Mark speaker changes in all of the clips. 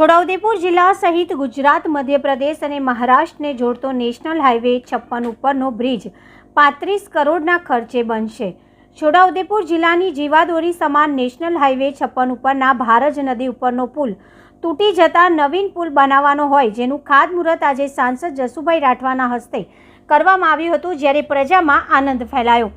Speaker 1: છોટાઉદેપુર જિલ્લા સહિત ગુજરાત, મધ્યપ્રદેશ અને મહારાષ્ટ્રને જોડતો નેશનલ હાઈવે છપ્પન ઉપરનો બ્રિજ પાંત્રીસ કરોડના ખર્ચે બનશે. છોટાઉદેપુર જિલ્લાની જીવાદોરી સમાન નેશનલ હાઈવે છપ્પન ઉપરના ભારજ નદી ઉપરનો પુલ તૂટી જતા નવીન પુલ બનાવવાનો હોય જેનું ખાતમુહૂર્ત આજે સાંસદ જસુભાઈ રાઠવાના હસ્તે કરવામાં આવ્યું હતું, જ્યારે પ્રજામાં આનંદ ફેલાયો.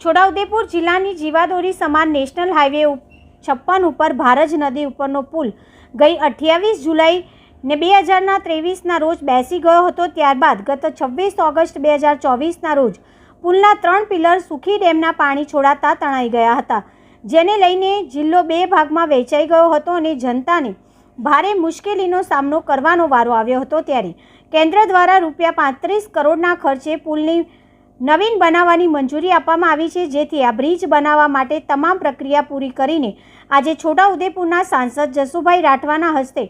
Speaker 1: છોટાઉદેપુર જિલ્લાની જીવાદોરી સમાન નેશનલ હાઈવે છપ્પન ઉપર ભારજ નદી ઉપરનો પુલ ગઈ અઠ્યાવીસ જુલાઈ ને બે હજારના ત્રેવીસના રોજ બેસી ગયો હતો. ત્યારબાદ ગત છવ્વીસ ઓગસ્ટ બે હજાર ચોવીસના રોજ પુલના ત્રણ પિલર સુખી ડેમના પાણી છોડાતા તણાઈ ગયા હતા, જેને લઈને જિલ્લો બે ભાગમાં વહેંચાઈ ગયો હતો અને જનતાને ભારે મુશ્કેલીનો સામનો કરવાનો વારો આવ્યો હતો. ત્યારે કેન્દ્ર દ્વારા રૂપિયા પાંત્રીસ કરોડના ખર્ચે પુલની નવીન બનાવવાની મંજૂરી આપવામાં આવી છે, જેથી આ બ્રિજ બનાવવા માટે તમામ પ્રક્રિયા પૂરી કરીને આજે છોટાઉદેપુરના સાંસદ જસુભાઈ રાઠવાના હસ્તે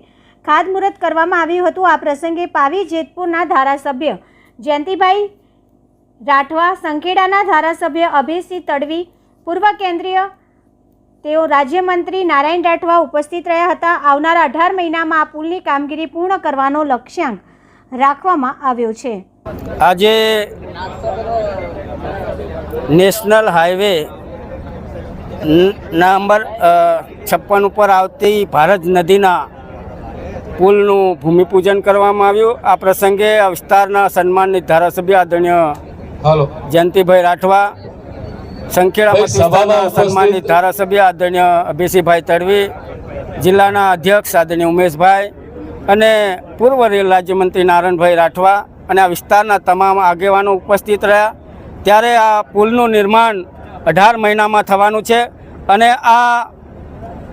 Speaker 1: ખાતમુહૂર્ત કરવામાં આવ્યું હતું. આ પ્રસંગે પાવી જેતપુરના ધારાસભ્ય જયંતિભાઈ રાઠવા, સંખેડાના ધારાસભ્ય અભયસિંહ તડવી, પૂર્વ કેન્દ્રીય તેઓ રાજ્યમંત્રી નારાયણ રાઠવા ઉપસ્થિત રહ્યા હતા. આવનારા અઢાર મહિનામાં આ પુલની કામગીરી પૂર્ણ કરવાનો લક્ષ્યાંક રાખવામાં આવ્યો છે.
Speaker 2: આજે નેશનલ હાઈવે ન- નંબર છપ્પન ઉપર આવતી ભારત નદીના પુલનું ભૂમિપૂજન કરવામાં આવ્યું. આ પ્રસંગે આ વિસ્તારના સન્માનિત ધારાસભ્ય આદરણીય જયંતિભાઈ રાઠવા
Speaker 3: સંખેડામાં
Speaker 2: સન્માનિત ધારાસભ્ય આદરણીય અભિષીભાઈ તડવી જિલ્લાના અધ્યક્ષ આદરણીય ઉમેશભાઈ અને પૂર્વ રેલ રાજ્યમંત્રી નારાયણભાઈ રાઠવા અને આ વિસ્તારના તમામ આગેવાનો ઉપસ્થિત રહ્યા. ત્યારે આ પુલનું નિર્માણ અઢાર મહિનામાં થવાનું છે અને આ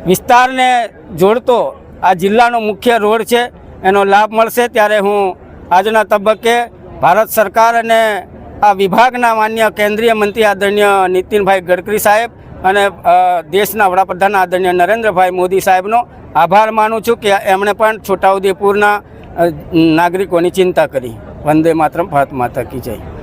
Speaker 2: વિસ્તારને જોડતો આ જિલ્લાનો મુખ્ય રોડ છે, એનો લાભ મળશે. ત્યારે હું આજના તબક્કે ભારત સરકાર અને આ વિભાગના માન્ય કેન્દ્રીય મંત્રી આદરણીય નીતિનભાઈ ગડકરી સાહેબ અને દેશના વડાપ્રધાન આદરણીય નરેન્દ્રભાઈ મોદી સાહેબનો આભાર માનું છું કે એમણે પણ છોટાઉદેપુરના નાગરિકોની ચિંતા કરી. વંદે માતરમ, ભારત માતા કી જય.